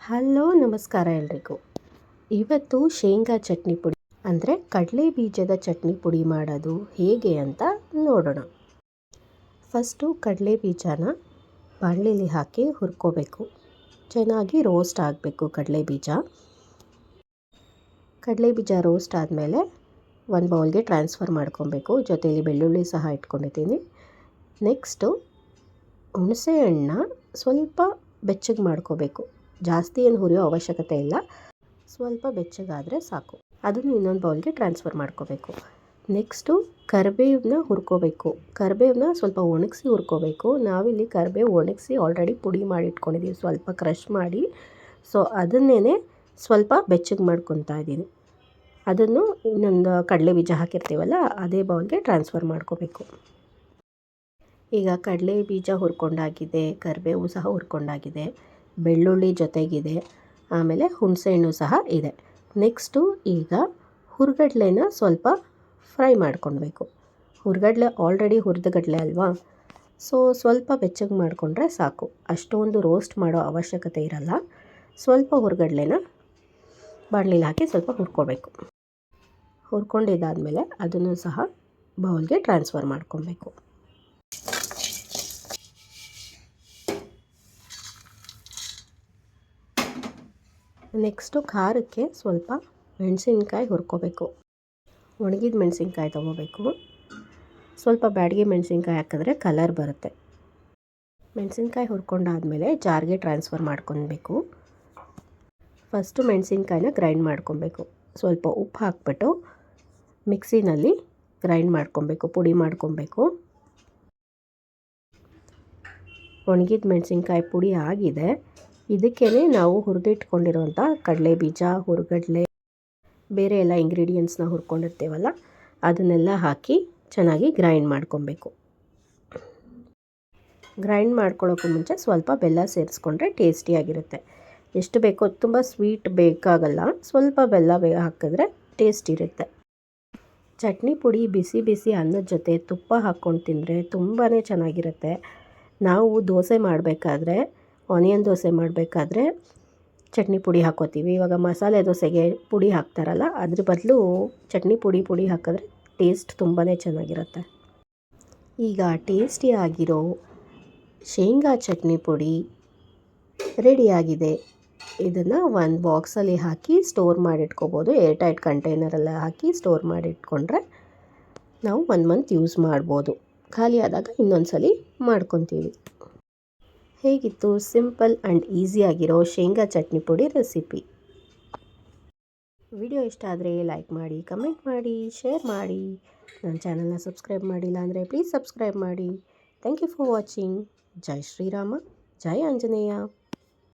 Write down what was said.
Hello, ನಮಸ್ಕಾರ ಎಲ್ರಿಗೂ. ಇವತ್ತು ಶೇಂಗಾ ಚಟ್ನಿ ಪುಡಿ, ಅಂದರೆ ಕಡಲೆ ಬೀಜದ ಚಟ್ನಿ ಪುಡಿ ಮಾಡೋದು ಹೇಗೆ ಅಂತ ನೋಡೋಣ. ಫಸ್ಟು ಕಡಲೆ ಬೀಜನ ಬಾಣಲಿಲಿ ಹಾಕಿ ಹುರ್ಕೋಬೇಕು. ಚೆನ್ನಾಗಿ ರೋಸ್ಟ್ ಆಗಬೇಕು ಕಡಲೆ ಬೀಜ. ಕಡಲೆ ಬೀಜ ರೋಸ್ಟ್ ಆದಮೇಲೆ ಒಂದು ಬೌಲ್ಗೆ ಟ್ರಾನ್ಸ್ಫರ್ ಮಾಡ್ಕೊಬೇಕು. ಜೊತೆಯಲ್ಲಿ ಬೆಳ್ಳುಳ್ಳಿ ಸಹ ಇಟ್ಕೊಂಡಿದ್ದೀನಿ. ನೆಕ್ಸ್ಟು ಹುಣಸೆ ಹಣ್ಣ ಸ್ವಲ್ಪ ಬೆಚ್ಚಗೆ ಮಾಡ್ಕೋಬೇಕು. ಜಾಸ್ತಿ ಏನು ಹುರಿಯೋ ಅವಶ್ಯಕತೆ ಇಲ್ಲ. ಸ್ವಲ್ಪ ಬೆಚ್ಚಗಾದರೆ ಸಾಕು. ಅದನ್ನು ಇನ್ನೊಂದು ಬೌಲ್ಗೆ ಟ್ರಾನ್ಸ್ಫರ್ ಮಾಡ್ಕೋಬೇಕು. ನೆಕ್ಸ್ಟು ಕರಿಬೇವನ್ನ ಹುರ್ಕೋಬೇಕು. ಕರಿಬೇವನ್ನ ಸ್ವಲ್ಪ ಒಣಗಿಸಿ ಹುರ್ಕೋಬೇಕು. ನಾವಿಲ್ಲಿ ಕರಿಬೇವು ಒಣಗಿಸಿ ಆಲ್ರೆಡಿ ಪುಡಿ ಮಾಡಿ ಇಟ್ಕೊಂಡಿದ್ದೀವಿ ಸ್ವಲ್ಪ ಕ್ರಷ್ ಮಾಡಿ. ಸೊ ಅದನ್ನೇ ಸ್ವಲ್ಪ ಬೆಚ್ಚಗೆ ಮಾಡ್ಕೊತಾ ಇದ್ದೀನಿ. ಅದನ್ನು ಇನ್ನೊಂದು ಕಡಲೆ ಬೀಜ ಹಾಕಿರ್ತೀವಲ್ಲ, ಅದೇ ಬೌಲ್ಗೆ ಟ್ರಾನ್ಸ್ಫರ್ ಮಾಡ್ಕೋಬೇಕು. ಈಗ ಕಡಲೆ ಬೀಜ ಹುರ್ಕೊಂಡಾಗಿದೆ, ಕರಿಬೇವು ಸಹ ಹುರ್ಕೊಂಡಾಗಿದೆ. ಬೆಳ್ಳುಳ್ಳಿ ಜೊತೆಗಿದೆ. ಆಮೇಲೆ ಹುಣಸೆಹಣ್ಣು ಸಹ ಇದೆ. ನೆಕ್ಸ್ಟು ಈಗ ಹುರ್ಗಡ್ಲೆನ ಸ್ವಲ್ಪ ಫ್ರೈ ಮಾಡ್ಕೊಳ್ಬೇಕು ಹುರ್ಗಡ್ಲೆ ಆಲ್ರೆಡಿ ಹುರಿದಗಡ್ಲೆ ಅಲ್ವಾ? ಸೊ ಸ್ವಲ್ಪ ಬೆಚ್ಚಗೆ ಮಾಡಿಕೊಂಡ್ರೆ ಸಾಕು. ಅಷ್ಟೊಂದು ರೋಸ್ಟ್ ಮಾಡೋ ಅವಶ್ಯಕತೆ ಇರಲ್ಲ. ಸ್ವಲ್ಪ ಹುರ್ಗಡ್ಲೆನ ಬಾಣಲಿಲಿ ಹಾಕಿ ಸ್ವಲ್ಪ ಹುರ್ಕೋಬೇಕು. ಹುರ್ಕೊಂಡಿದ್ದಾದಮೇಲೆ ಅದನ್ನು ಸಹ ಬೌಲ್ಗೆ ಟ್ರಾನ್ಸ್ಫರ್ ಮಾಡ್ಕೊಬೇಕು ನೆಕ್ಸ್ಟು ಖಾರಕ್ಕೆ ಸ್ವಲ್ಪ ಮೆಣಸಿನ್ಕಾಯಿ ಹುರ್ಕೋಬೇಕು. ಒಣಗಿದ ಮೆಣಸಿನ್ಕಾಯಿ ತೊಗೋಬೇಕು. ಸ್ವಲ್ಪ ಬ್ಯಾಡಿಗೆ ಮೆಣಸಿನ್ಕಾಯಿ ಹಾಕಿದ್ರೆ ಕಲರ್ ಬರುತ್ತೆ. ಮೆಣಸಿನ್ಕಾಯಿ ಹುರ್ಕೊಂಡಾದಮೇಲೆ ಜಾರ್ಗೆ ಟ್ರಾನ್ಸ್ಫರ್ ಮಾಡ್ಕೊಬೇಕು ಫಸ್ಟು ಮೆಣಸಿನ್ಕಾಯಿನ ಗ್ರೈಂಡ್ ಮಾಡ್ಕೊಬೇಕು ಸ್ವಲ್ಪ ಉಪ್ಪು ಹಾಕ್ಬಿಟ್ಟು ಮಿಕ್ಸಿನಲ್ಲಿ ಗ್ರೈಂಡ್ ಮಾಡ್ಕೊಬೇಕು ಪುಡಿ ಮಾಡ್ಕೊಬೇಕು ಒಣಗಿದ ಮೆಣಸಿನ್ಕಾಯಿ ಪುಡಿ ಆಗಿದೆ. ಇದಕ್ಕೇ ನಾವು ಹುರಿದಿಟ್ಕೊಂಡಿರುವಂಥ ಕಡಲೆ ಬೀಜ, ಹುರುಗಡಲೆ, ಬೇರೆ ಎಲ್ಲ ಇಂಗ್ರೀಡಿಯೆಂಟ್ಸ್ನ ಹುರ್ಕೊಂಡಿರ್ತೀವಲ್ಲ, ಅದನ್ನೆಲ್ಲ ಹಾಕಿ ಚೆನ್ನಾಗಿ ಗ್ರೈಂಡ್ ಮಾಡ್ಕೊಬೇಕು. ಗ್ರೈಂಡ್ ಮಾಡ್ಕೊಳ್ಳೋಕ್ಕೂ ಮುಂಚೆ ಸ್ವಲ್ಪ ಬೆಲ್ಲ ಸೇರಿಸ್ಕೊಂಡ್ರೆ ಟೇಸ್ಟಿಯಾಗಿರುತ್ತೆ ಎಷ್ಟು ಬೇಕೋ ತುಂಬ ಸ್ವೀಟ್ ಬೇಕಾಗಲ್ಲ, ಸ್ವಲ್ಪ ಬೆಲ್ಲ ಬೇ ಹಾಕಿದ್ರೆ ಟೇಸ್ಟ್ ಇರುತ್ತೆ. ಚಟ್ನಿ ಪುಡಿ ಬಿಸಿ ಬಿಸಿ ಅನ್ನದ ಜೊತೆ ತುಪ್ಪ ಹಾಕ್ಕೊಂಡು ತಿಂದರೆ ತುಂಬಾ ಚೆನ್ನಾಗಿರುತ್ತೆ. ನಾವು ದೋಸೆ ಮಾಡಬೇಕಾದ್ರೆ ಆನಿಯನ್ ದೋಸೆ ಮಾಡಬೇಕಾದ್ರೆ ಚಟ್ನಿ ಪುಡಿ ಹಾಕೋತೀವಿ. ಇವಾಗ ಮಸಾಲೆ ದೋಸೆಗೆ ಪುಡಿ ಹಾಕ್ತಾರಲ್ಲ, ಅದ್ರ ಬದಲು ಚಟ್ನಿ ಪುಡಿ ಪುಡಿ ಹಾಕಿದ್ರೆ ಟೇಸ್ಟ್ ತುಂಬಾ ಚೆನ್ನಾಗಿರುತ್ತೆ. ಈಗ ಟೇಸ್ಟಿ ಆಗಿರೋ ಶೇಂಗಾ ಚಟ್ನಿ ಪುಡಿ ರೆಡಿಯಾಗಿದೆ ಇದನ್ನು ಒಂದು ಬಾಕ್ಸಲ್ಲಿ ಹಾಕಿ ಸ್ಟೋರ್ ಮಾಡಿಟ್ಕೋಬೋದು. ಏರ್ ಟೈಟ್ ಕಂಟೈನರೆಲ್ಲ ಹಾಕಿ ಸ್ಟೋರ್ ಮಾಡಿಟ್ಕೊಂಡ್ರೆ ನಾವು ಒನ್ ಮಂತ್ ಯೂಸ್ ಮಾಡ್ಬೋದು. ಖಾಲಿ ಆದಾಗ ಇನ್ನೊಂದು ಸಲ ಮಾಡ್ಕೊತೀವಿ. ಹೇಗಿತ್ತು ಸಿಂಪಲ್ ಆ್ಯಂಡ್ ಈಸಿಯಾಗಿರೋ ಶೇಂಗಾ ಚಟ್ನಿ ಪುಡಿ ರೆಸಿಪಿ? ವಿಡಿಯೋ ಇಷ್ಟ ಆದರೆ ಲೈಕ್ ಮಾಡಿ, ಕಮೆಂಟ್ ಮಾಡಿ, ಶೇರ್ ಮಾಡಿ. ನನ್ನ ಚಾನಲ್ನ ಸಬ್ಸ್ಕ್ರೈಬ್ ಮಾಡಿಲ್ಲ ಅಂದರೆ ಪ್ಲೀಸ್ ಸಬ್ಸ್ಕ್ರೈಬ್ ಮಾಡಿ. Thank you for watching. ಜೈ ಶ್ರೀರಾಮ, ಜೈ ಆಂಜನೇಯ.